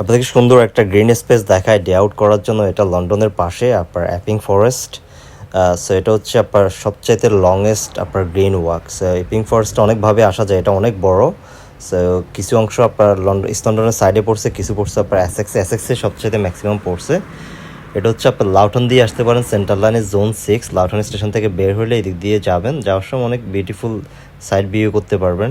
আপনাদেরকে সুন্দর একটা গ্রিন স্পেস দেখায় ডে আউট করার জন্য। এটা লন্ডনের পাশে, আপনার অ্যাপিং ফরেস্ট সো এটা হচ্ছে আপনার সবচাইতে লংয়েস্ট আপনার গ্রিন ওয়াক সো অ্যাপিং ফরেস্টে অনেকভাবে আসা যায়, এটা অনেক বড়। সো কিছু অংশ আপনার লন্ডন ইস্ট লন্ডনের সাইডে পড়ছে, কিছু পড়ছে আপনার অ্যাসেক্সে অ্যাসেক্সে সবচাইতে ম্যাক্সিমাম পড়ছে। এটা হচ্ছে আপনার লাউটন দিয়ে আসতে পারেন সেন্ট্রাল লাইনের জোন সিক্স লাউটন স্টেশন থেকে বের হলে এদিক দিয়ে যাবেন। যাওয়ার সময় অনেক বিউটিফুল সাইড ভিউ করতে পারবেন।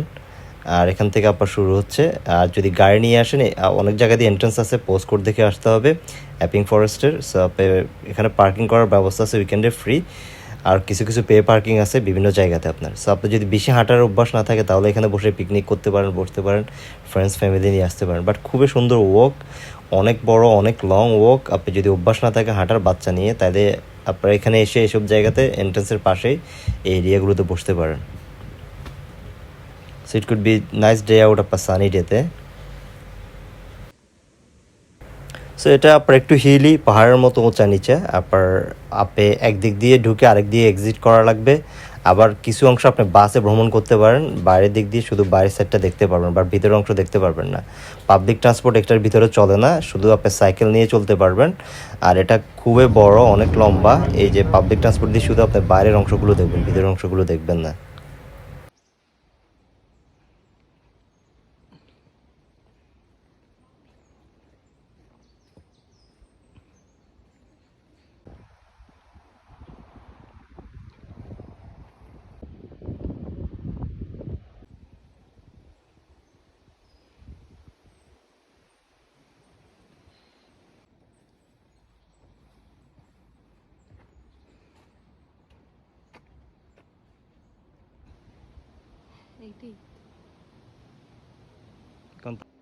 আর এখান থেকে আপনার শুরু হচ্ছে। আর যদি গাড়ি নিয়ে আসেন অনেক জায়গা দিয়ে এন্ট্রান্স আছে পোস্ট কোড দেখে আসতে হবে। অ্যাপিং ফরেস্টের সো এখানে পার্কিং করার ব্যবস্থা আছে উইকেন্ডে ফ্রি আর কিছু কিছু পে পার্কিং আছে বিভিন্ন জায়গাতে আপনার। সো আপনি যদি বেশি হাঁটার অভ্যাস না থাকে, তাহলে এখানে বসে পিকনিক করতে পারেন, বসতে পারেন ফ্রেন্ডস ফ্যামিলি নিয়ে আসতে পারেন। বাট খুবই সুন্দর ওয়াক অনেক বড়, অনেক লং ওয়াক আপনি যদি অভ্যাস না থাকে হাঁটার বাচ্চা নিয়ে, তাহলে আপনারা এখানে এসে এসব জায়গাতে এন্ট্রান্সের পাশেই এই এরিয়াগুলোতে বসতে পারেন। So it could be nice day out of a sunny day তে সো এটা আপনার একটু হিলি পাহাড়ের মতো উঁচা নিচে। আপনার আপে একদিক দিয়ে ঢুকে আরেক দিয়ে এক্সিট করা লাগবে। আবার কিছু অংশ আপনি বাসে ভ্রমণ করতে পারেন। বাইরের দিক দিয়ে শুধু বাইরের সাইডটা দেখতে পারবেন, বা ভিতরের অংশ দেখতে পারবেন না। পাবলিক ট্রান্সপোর্ট একটার ভিতরে চলে না, শুধু আপনি সাইকেল নিয়ে চলতে পারবেন। আর এটা খুবই বড়, অনেক লম্বা। এই যে পাবলিক ট্রান্সপোর্ট দিয়ে শুধু আপনি বাইরের অংশগুলো দেখবেন, ভিতরের অংশগুলো দেখবেন না। 88. Contact.